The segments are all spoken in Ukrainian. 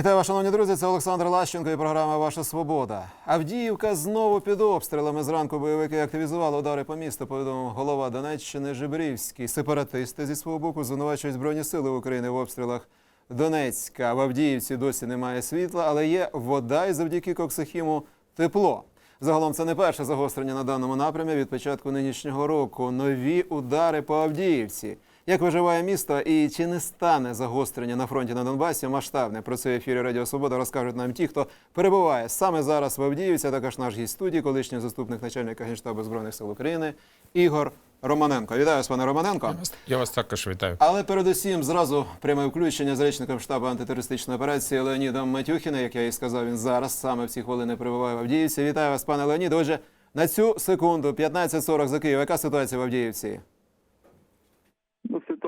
Вітаю, вас, шановні друзі. Це Олександр Лащенко і програма Ваша Свобода. Авдіївка знову під обстрілами. Зранку бойовики активізували удари по місту. Повідомив голова Донеччини Жибрівський. Сепаратисти зі свого боку звинувачують збройні сили України в обстрілах Донецька. В Авдіївці досі немає світла, але є вода і завдяки коксихіму тепло. Загалом це не перше загострення на даному напрямі від початку нинішнього року. Нові удари по Авдіївці. Як виживає місто і чи не стане загострення на фронті на Донбасі масштабне? Про це в ефірі Радіо Свобода розкажуть нам ті, хто перебуває саме зараз в Авдіївці, а також наш гість студії, колишній заступник начальника генштабу збройних сил України Ігор Романенко. Вітаю вас, пане Романенко. Я вас також вітаю. Але передусім зразу пряме включення з речником штабу антитерористичної операції Леонідом Матюхіним. Як я і сказав, він зараз саме в ці хвилини перебуває в Авдіївці. Вітаю вас, пане Леонід. Отже, на цю секунду 15.40 за Київ. Яка ситуація в Авдіївці?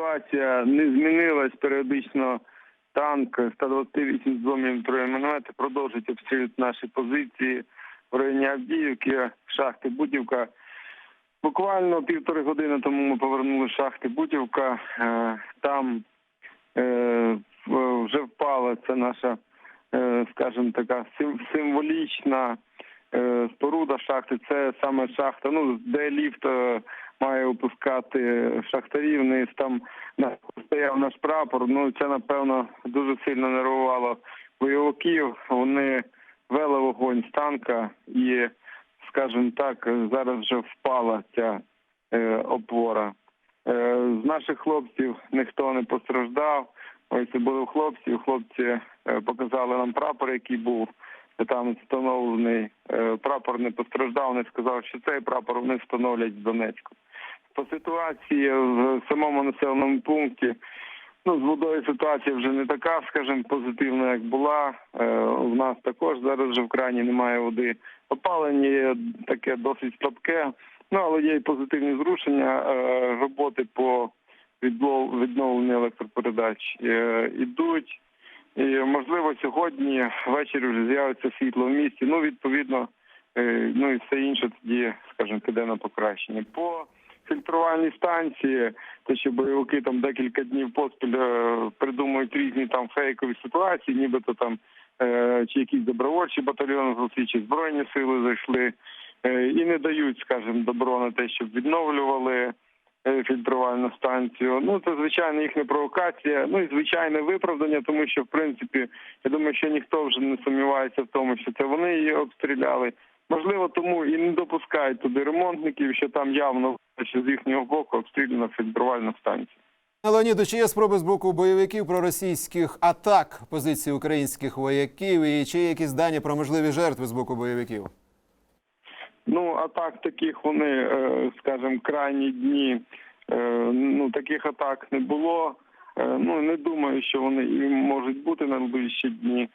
Ситуація не змінилась. Періодично танк 128 з 2 мм міномети продовжують обстрілювати наші позиції в районі Авдіївки, шахти Будівка. Буквально півтори години тому ми повернули шахти Будівка. Е, Там е, вже впала це наша, е, скажімо, така символічна споруда шахти. Це саме шахта, ну де ліфт має опускати шахтарів. Вниз там стояв наш прапор. Ну це напевно дуже сильно нервувало бойовиків. Вони вели вогонь з танка і, скажімо так, зараз вже впала ця е, опора. Е, з наших хлопців ніхто не постраждав. Ось це були хлопці. Хлопці е, показали нам прапор, який був там встановлений. Прапор не постраждав. Вони сказали, що цей прапор вони встановлять в Донецьку. По ситуації в самому населеному пункті. Ну, з водою ситуація вже не така, скажімо, позитивна, як була. Е, у нас також зараз вже в крані немає води. Опалення є таке досить слабке. Ну, але є і позитивні зрушення. Е, роботи по відновленню електропередач е, ідуть. І, можливо, сьогодні ввечері вже з'явиться світло в місті. Ну, відповідно, е, ну і все інше тоді, скажімо, піде на покращення. По фільтрувальній станції, те, що бойовики там декілька днів поспіль е, придумують різні там фейкові ситуації, нібито там е, чи якісь добровольчі батальйони зайшли, чи збройні сили зайшли, е, і не дають, скажімо, добро на те, щоб відновлювали фільтрувальну станцію. Ну це звичайно їхня провокація. Ну і звичайне виправдання, тому що в принципі я думаю, що ніхто вже не сумнівається в тому, що це вони її обстріляли. Можливо, тому і не допускають туди ремонтників, що там явно що з їхнього боку обстріляна фільтрувальна станція. Леоніду, чи є спроби з боку бойовиків проросійських атак позицій українських вояків і чи є якісь дані про можливі жертви з боку бойовиків? Ну, атак таких вони, е, скажімо, крайні дні. е, Ну, таких атак не було. Е, Ну, не думаю, що вони і можуть бути на найближчі дні.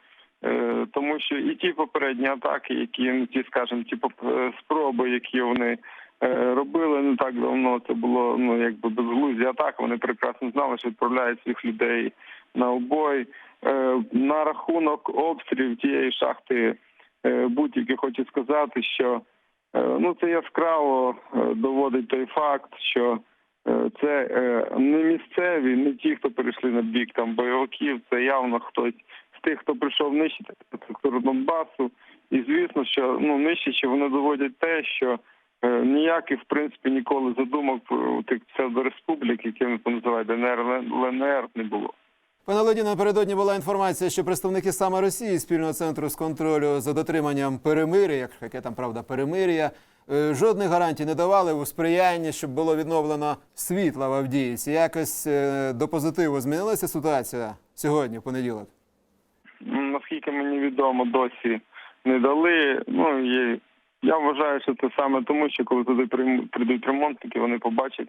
Е, Тому що і ті попередні атаки, які ну, ті, скажімо, ті е, спроби, які вони е, робили не так давно, це було ну якби безглузді атаки. Вони прекрасно знали, що відправляють своїх людей на обой. На рахунок обстрілів тієї шахти будь-які хочу сказати, що Ну, це яскраво доводить той факт, що це не місцеві, не ті, хто перейшли на бік там бойовиків, це явно хтось тих, хто прийшов нищити структуру Донбасу. І звісно, що ну нищачи вони доводять те, що е, ніяких в принципі ніколи задумок у тих псевдореспублік, які вони там називають ДНР, ЛНР, не було. Пане Леоніду, напередодні була інформація, що представники саме Росії спільного центру з контролю за дотриманням перемир'я, як- яке там правда перемир'я, е, жодних гарантій не давали у сприянні, щоб було відновлено світло в Авдіївці. Якось е, до позитиву змінилася ситуація сьогодні, в понеділок. Наскільки мені відомо, досі не дали. Ну і я вважаю, що це саме тому, що коли туди прийдуть ремонтники, вони побачать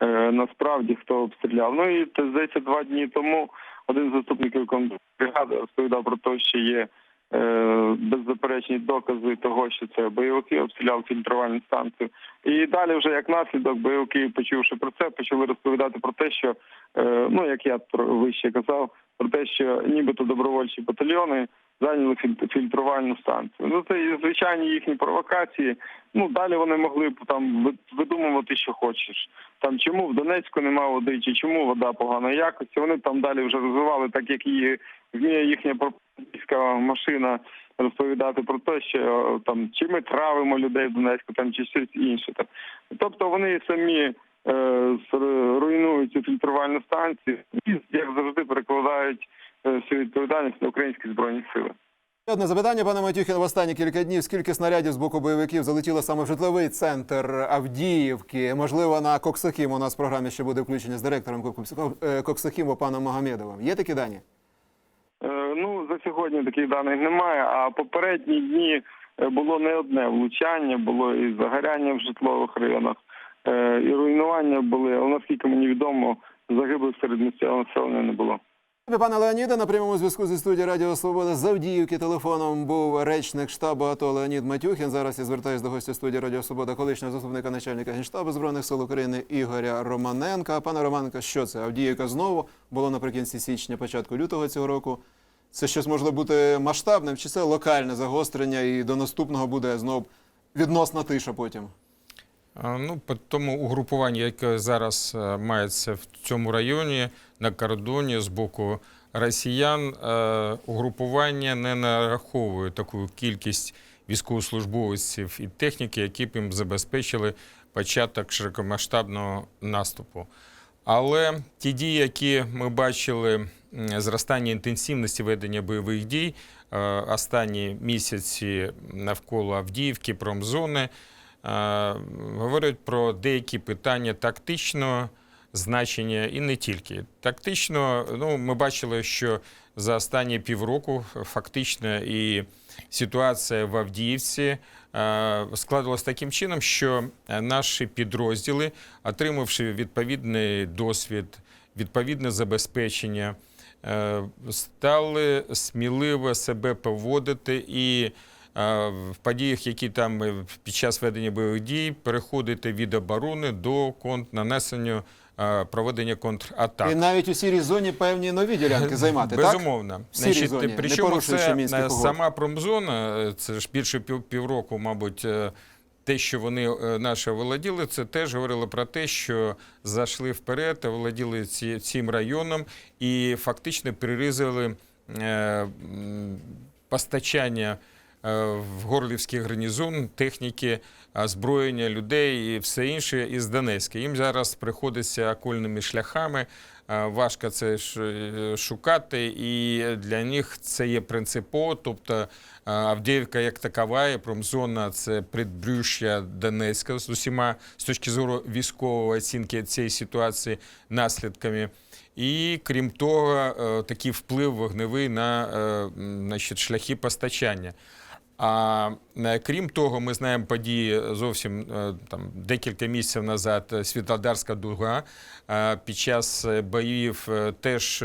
е, насправді хто обстріляв. Ну і здається, два дні тому один з заступників бригади розповідав про те, що є беззаперечні докази того, що це бойовики обстріляли фільтрувальну станцію. І далі, вже як наслідок, бойовики, почувши про це, почали розповідати про те, що е, ну як я вище казав, про те, що нібито добровольчі батальйони зайняли філь- фільтрувальну станцію. Ну це і звичайні їхні провокації. Ну далі вони могли б там видумувати, що хочеш. Там чому в Донецьку немає води, чи чому вода поганої якості. Вони там далі вже розвивали, так як її вміє їхня пропаганда військова машина розповідати про те, що е, там чи ми травимо людей в Донецьку, там чи щось інше. Там. Тобто вони самі е, руйнують цю фільтрувальну станцію і, як завжди, перекладають е, всю відповідальність на українські збройні сили. Одне запитання, пане Матюхін, в останні кілька днів. Скільки снарядів з боку бойовиків залетіло саме в житловий центр Авдіївки? Можливо, на Коксахім у нас в програмі ще буде включення з директором Кокс- е, Коксахіму паном Магомедовим. Є такі дані? Сьогодні таких даних немає. А попередні дні е, було не одне влучання, було і загоряння в житлових районах, е, і руйнування були. Але наскільки мені відомо, загиблих серед місцевого населення не було. Пане Леоніде, на прямому зв'язку зі студії Радіо Свобода з Авдіївки телефоном був речник штабу АТО Леонід Матюхін. Зараз я звертаюся до гостя студії Радіо Свобода, колишнього заступника начальника генштабу збройних сил України Ігоря Романенка. Пане Романенко, що це? Авдіївка знову було наприкінці січня, початку лютого цього року. Це щось може бути масштабним, чи це локальне загострення, і до наступного буде знов відносна тиша потім? Ну, по тому угрупуванню, яке зараз е, мається в цьому районі на кордоні з боку росіян, е, угрупування не нараховує таку кількість військовослужбовців і техніки, які б їм забезпечили початок широкомасштабного наступу. Але ті дії, які ми бачили, зростання інтенсивності ведення бойових дій, е, останні місяці навколо Авдіївки, промзони, е, говорять про деякі питання тактичного значення і не тільки. Тактично, ну, ми бачили, що за останні півроку фактично і ситуація в Авдіївці е, складалась таким чином, що наші підрозділи, отримавши відповідний досвід, відповідне забезпечення, е, стали сміливо себе поводити і е, в подіях, які там під час ведення бойових дій, переходити від оборони до конт нанесення е, проведення контратак. І навіть у сірій зоні певні нові ділянки займати. Безумовно. Зоні, причому це е, сама промзона, е, це ж більше пів, півроку, мабуть, е, те, що вони е, наші володіли, це теж говорило про те, що зайшли вперед, володіли ці, цим районом і фактично перерізали е, постачання е, в Горлівський гарнізон техніки, озброєння людей і все інше із Донецька. Їм зараз приходиться окольними шляхами. е, Важко це е, шукати, і для них це є принципово. Тобто е, Авдіївка як такова, і промзона це предбрюшя Донецька з усіма з точки зору військової оцінки цієї ситуації наслідками. І крім того, е, такий вплив вогневий на е, значить, шляхи постачання. А крім того, ми знаємо події зовсім е, там декілька місяців назад. е, Світлодарська дуга е, під час боїв теж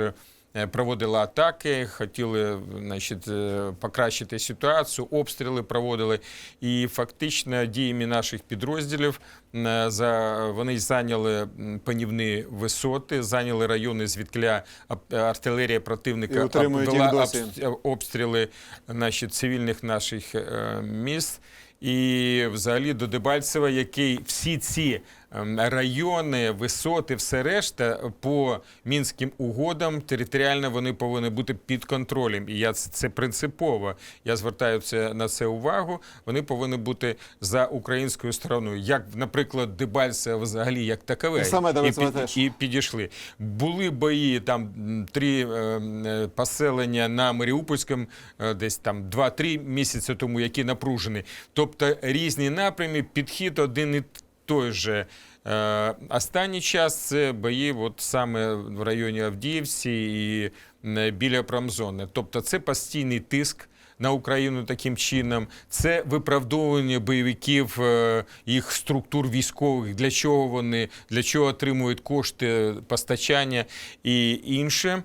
е, проводила атаки, хотіли значить, е, покращити ситуацію, обстріли проводили. І фактично діями наших підрозділів е, за вони зайняли панівні висоти, зайняли райони, звідкля артилерія противника вела обстріли значить, цивільних наших міст. І взагалі до Дебальцева, який всі ці райони, висоти, все решта по мінським угодам територіально вони повинні бути під контролем. І я це, принципово. Я звертаю це на це увагу. Вони повинні бути за українською стороною, як, наприклад, Дебальцево взагалі як такове. І саме Дебальцеве під- і підійшли. Були бої там три е, е, поселення на Маріупольському, е, десь там 2-3 місяці тому, які напружені. Тобто різні напрями, підхід один і той же. Е, Останній час це бої от саме в районі Авдіївці і біля промзони. Тобто це постійний тиск на Україну таким чином. Це виправдовування бойовиків, е, їх структур військових, для чого вони, для чого отримують кошти, постачання і інше.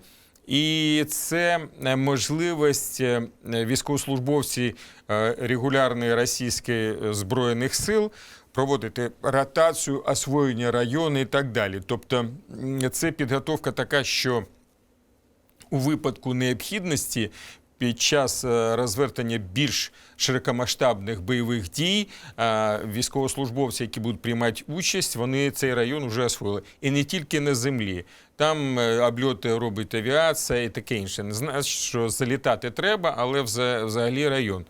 І це е, можливість е, військовослужбовці е, регулярної російської збройних сил проводити ротацію, освоєння району і так далі. Тобто це підготовка така, що у випадку необхідності під час е, розвертання більш широкомасштабних бойових дій е, військовослужбовці, які будуть приймати участь, вони цей район вже освоїли. І не тільки на землі. Там е, обльоти робить авіація і таке інше. Не знаю, що залітати треба, але взагалі район.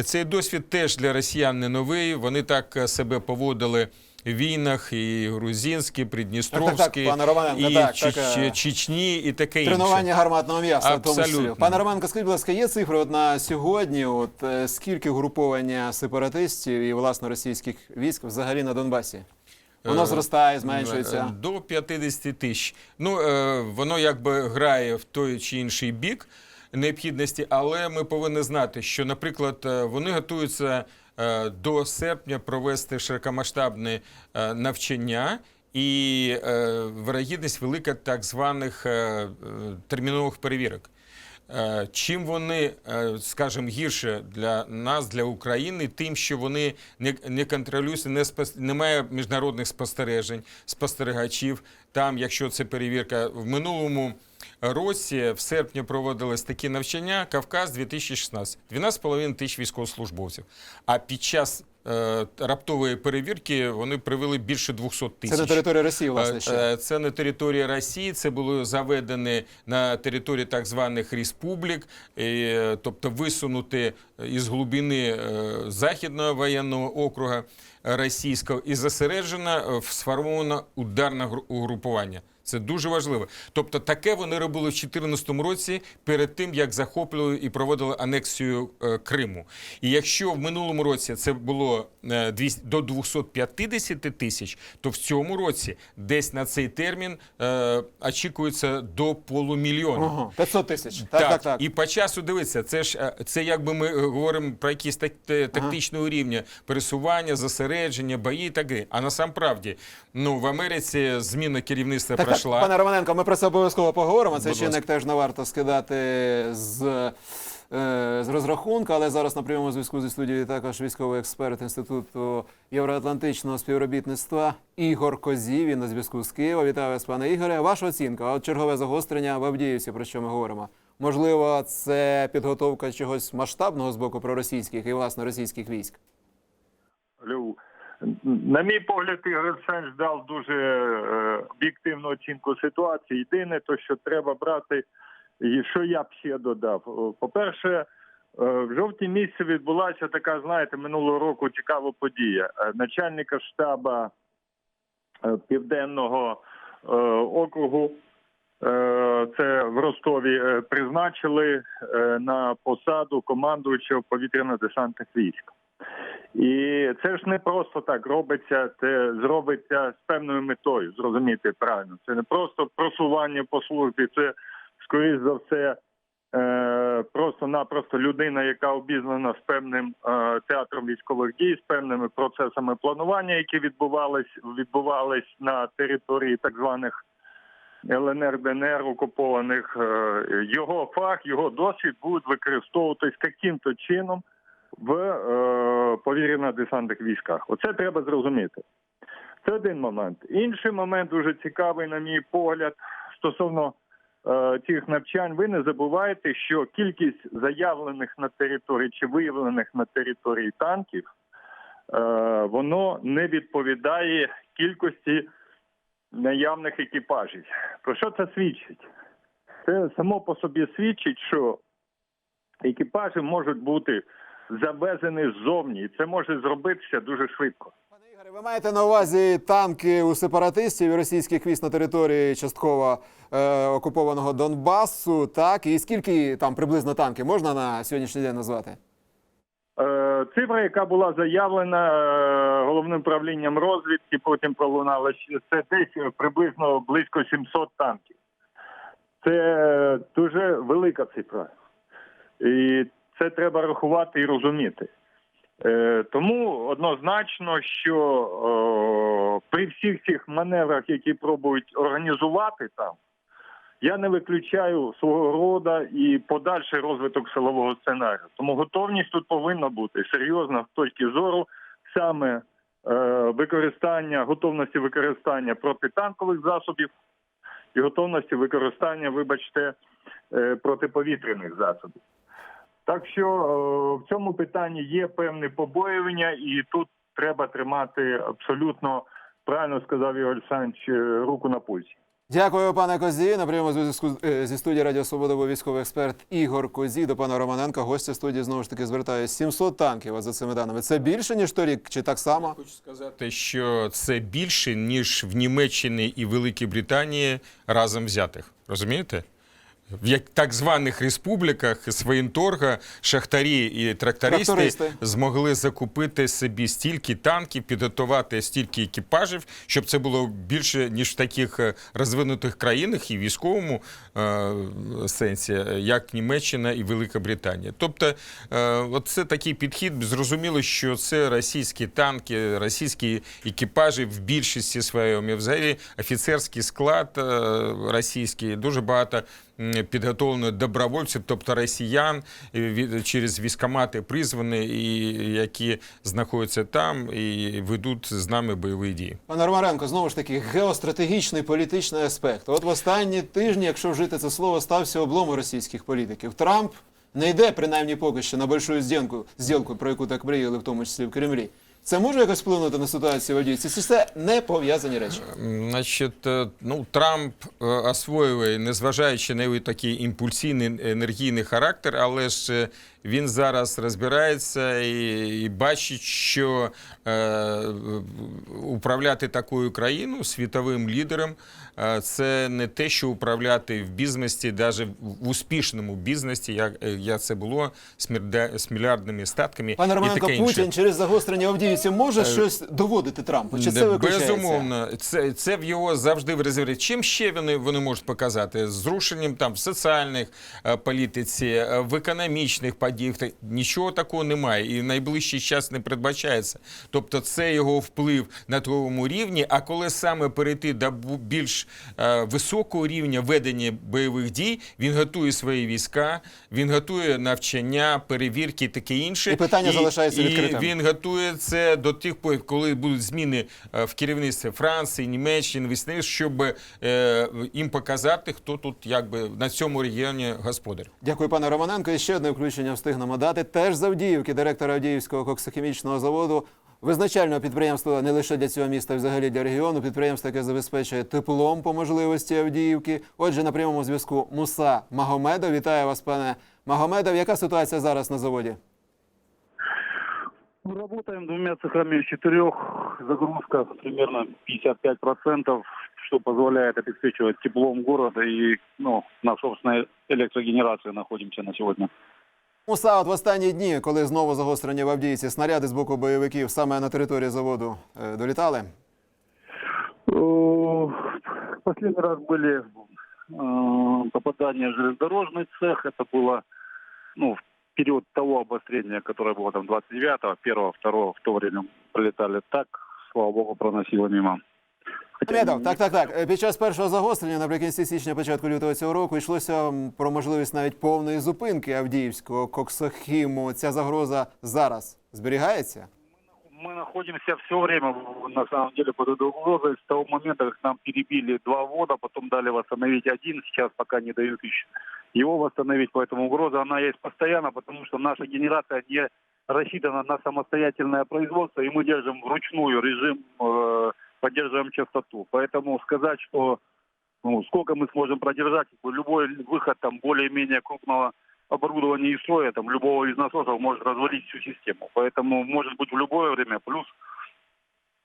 Цей досвід теж для росіян не новий. Вони так е, себе поводили в війнах, і грузинські, придністровські, пане Романенко, і так, Чеч- так, е, Чечні, і таке інше. Тренування гарматного м'яса. в тому числі. Пане Романко, скажіть, будь ласка, є цифри от на сьогодні? От е, скільки угруповання сепаратистів і власне російських військ взагалі на Донбасі? Воно зростає, зменшується. До 50 тисяч. Ну, воно якби грає в той чи інший бік необхідності, але ми повинні знати, що, наприклад, е, вони готуються е, до серпня провести широкомасштабне е, навчання. І е, вирогідність велика так званих е, термінових перевірок. Е, Чим вони, е, скажімо, гірше для нас, для України, тим, що вони не, не контролюються, не спос- немає міжнародних спостережень, спостерігачів. Там, якщо це перевірка в минулому році, в серпні проводились такі навчання, Кавказ 2016, 12,5 тисяч військовослужбовців. А під час е, раптової перевірки вони привели більше 200 тисяч. Це на території Росії, власне, ще. Е, е, Це на території Росії, це було заведені на території так званих республік, е, тобто висунути із глибини е, Західного воєнного округа російського і зосереджено е, сформовано ударне гру- угрупування. Це дуже важливо. Тобто, таке вони робили в 2014 році перед тим, як захоплювали і проводили анексію е, Криму. І якщо в минулому році це було е, 200 до 250 тисяч, то в цьому році десь на цей термін е, очікується до полумільйона. Ага, 500 тисяч. Так, так, так. І по часу дивиться, це ж е, це якби ми е, говоримо про якісь так, тактичного рівня пересування, зосередження, бої і так далі. А насамправді, ну в Америці зміна керівництва Так, так, пройшла. пане Романенко, ми про це обов'язково поговоримо. Цей чинник теж не варто скидати з, е, з розрахунку, але зараз на прямому зв'язку зі студією також військовий експерт Інституту євроатлантичного співробітництва Ігор Козів. Він на зв'язку з Києва. Вітаю вас, пане Ігоре. Ваша оцінка, от чергове загострення в Авдіївці, про що ми говоримо. Можливо, це підготовка чогось масштабного з боку проросійських і власне російських військ. Лю. На мій погляд, Ігор Сенч дав дуже е, об'єктивну оцінку ситуації. Єдине, то що треба брати, і що я б ще додав. По-перше, е, в жовтні місяці відбулася така, знаєте, минулого року цікава подія. Е, Начальника штаба е, південного е, округу. е, Це в Ростові е, призначили е, на посаду командуючого повітряно-десантних військ. І це ж не просто так робиться, це зробиться з певною метою, зрозуміти правильно. Це не просто просування по службі, це скоріш за все е, просто-напросто людина, яка обізнана з певним е, театром військових дій, з певними процесами планування, які відбувались відбувались на території так званих ЛНР, ДНР окупованих. Е, Його фах, його досвід будуть використовуватись таким-то чином в е, повітряно-десантних військах. Оце треба зрозуміти. Це один момент. Інший момент дуже цікавий, на мій погляд, стосовно е, цих навчань. Ви не забувайте, що кількість заявлених на території чи виявлених на території танків, е, воно не відповідає кількості наявних екіпажів. Про що це свідчить? Це само по собі свідчить, що екіпажі можуть бути завезені ззовні, і це може зробитися дуже швидко. Пане Ігоре, ви маєте на увазі танки у сепаратистів і російських військ на території частково е, окупованого Донбасу, так? І скільки там приблизно танків можна на сьогоднішній день назвати? Е, Цифра, яка була заявлена е, головним управлінням розвідки, потім пролунала це десь приблизно близько 700 танків. Це дуже велика цифра. І це треба рахувати і розуміти. Е, Тому однозначно, що при всіх цих маневрах, які пробують організувати там, я не виключаю свого роду і подальший розвиток силового сценарію. Тому готовність тут повинна бути серйозна з точки зору саме е, використання, готовності використання протитанкових засобів і готовності використання, вибачте, е, протиповітряних засобів. Так що е, в цьому питанні є певне побоювання, і тут треба тримати абсолютно правильно сказав Ігор Олександрович, е, руку на пульсі. Дякую, пане Козі. На прямому зв'язку е, зі студії Радіо Свобода був військовий експерт Ігор Козі. До пана Романенка. Гостя студії знову ж таки звертаюся. 700 танків от за цими даними. Це більше ніж торік, чи так само? Хочу сказати, що це більше ніж в Німеччині і Великій Британії разом взятих. Розумієте? В так званих республіках з воєнторга шахтарі і трактористи, Трактористи. змогли закупити собі стільки танків, підготувати стільки екіпажів, щоб це було більше ніж в таких е, розвинутих країнах і військовому е, сенсі, як Німеччина і Велика Британія. Тобто, е, це такий підхід. Зрозуміло, що це російські танки, російські екіпажі в більшості своєму. Взагалі офіцерський склад е, російський дуже багато підготовлено добровольців, тобто росіян через військомати призвані, і які знаходяться там і ведуть з нами бойові дії. Пане Ромаренко, знову ж таки, геостратегічний політичний аспект. От в останні тижні, якщо вжити це слово, стався облом російських політиків. Трамп не йде, принаймні поки що, на большую зділку, зділку, про яку так мріяли, в тому числі в Кремлі. Це може якось вплинути на ситуацію в Авдіївці? Чи це не пов'язані речі? М, Значить, е, ну Трамп е, освоює, незважаючи на його такий імпульсійний енергійний характер, але ж е, він зараз розбирається і, і бачить, що е, управляти такою країною світовим лідером е, це не те, що управляти в бізнесі, навіть в успішному бізнесі, як, е, як це було з мірда- з мільярдними статками. Пане Романенко, таке інше. Путін через загострення Авдіївці може щось доводити Трампу? Чи це виключається? Безумовно, це, це в його завжди в резерві. Чим ще вони, вони можуть показати? Зрушенням там в соціальних е, політиці, е, в економічних подіях. Та Нічого такого немає. І найближчий час не передбачається. Тобто це його вплив на твоєму рівні. А коли саме перейти до більш е, високого рівня ведення бойових дій, він готує свої війська, він готує навчання, перевірки і таке інше. І питання залишається і відкритим. Він готує це до тих пор, коли будуть зміни е, в керівництві Франції, Німеччини, весни, щоб е, їм показати, хто тут якби на цьому регіоні господар. Дякую, пане Романенко. І ще одне включення встигнемо дати. Теж з Авдіївки, директор Авдіївського коксохімічного заводу, визначального підприємства не лише для цього міста, а й взагалі для регіону. Підприємство, яке забезпечує теплом по можливості Авдіївки. Отже, на прямому зв'язку Муса Магомедов. Вітаю вас, пане Магомедов. Яка ситуація зараз на заводі? Мы Работаем двумя цехами из четырех. Загрузка примерно 55%, что позволяет обеспечивать теплом города. И ну, на собственной электрогенерации находимся на сегодня. Муса, от в останні дні, коли знову загострення в Авдіївці, снаряди з боку бойовиків саме на території заводу е, долітали. Э, Последний раз были э, попадания в железнодорожный цех. Это было ну, в период того обострения, которое было там 29-го, 1-го, 2-го, в то время прилетали так, слава богу, проносило мимо. Хотя Медов, так, так, так. Е, Під час першого загострення наприкінці січня, початку лютого цього року йшлося м, про можливість навіть повної зупинки Авдіївського коксохіму. Ця загроза зараз зберігається? Мы находимся все время, на самом деле, под этой угрозой. С того момента, как нам перебили два вода, потом дали восстановить один, сейчас пока не дают еще его восстановить. Поэтому угроза, она есть постоянно, потому что наша генерация не рассчитана на самостоятельное производство, и мы держим вручную режим, э, поддерживаем частоту. Поэтому сказать, что ну, сколько мы сможем продержать, как бы любой выход там более-менее крупного оборудования и строя, там, любого из насосов может развалить всю систему. Поэтому может быть в любое время. Плюс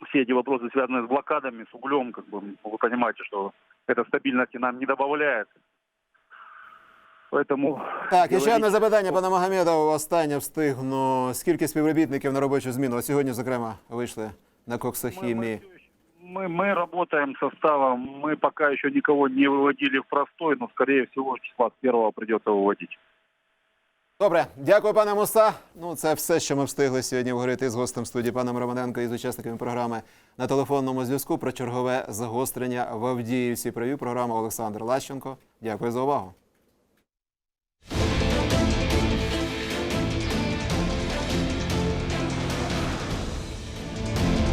все эти вопросы, связанные с блокадами, с углем, как бы вы понимаете, что это стабильности нам не добавляет. Поэтому Так, і ще говорить- одне запитання, пане Магомедов. Останнє встигну. Скільки співробітників на робочу зміну? От сьогодні, зокрема, вийшли на мы, коксохімії. мы, мы, мы работаем составом, мы пока еще никого не выводили в простой, но скорее всего числа с первого придется выводить. Добре, дякую, пане Муса. Ну, це все, що ми встигли сьогодні говорити з гостем студії паном Романенко і з учасниками програми на телефонному зв'язку про чергове загострення в Авдіївці. Провів програму Олександр Лащенко. Дякую за увагу.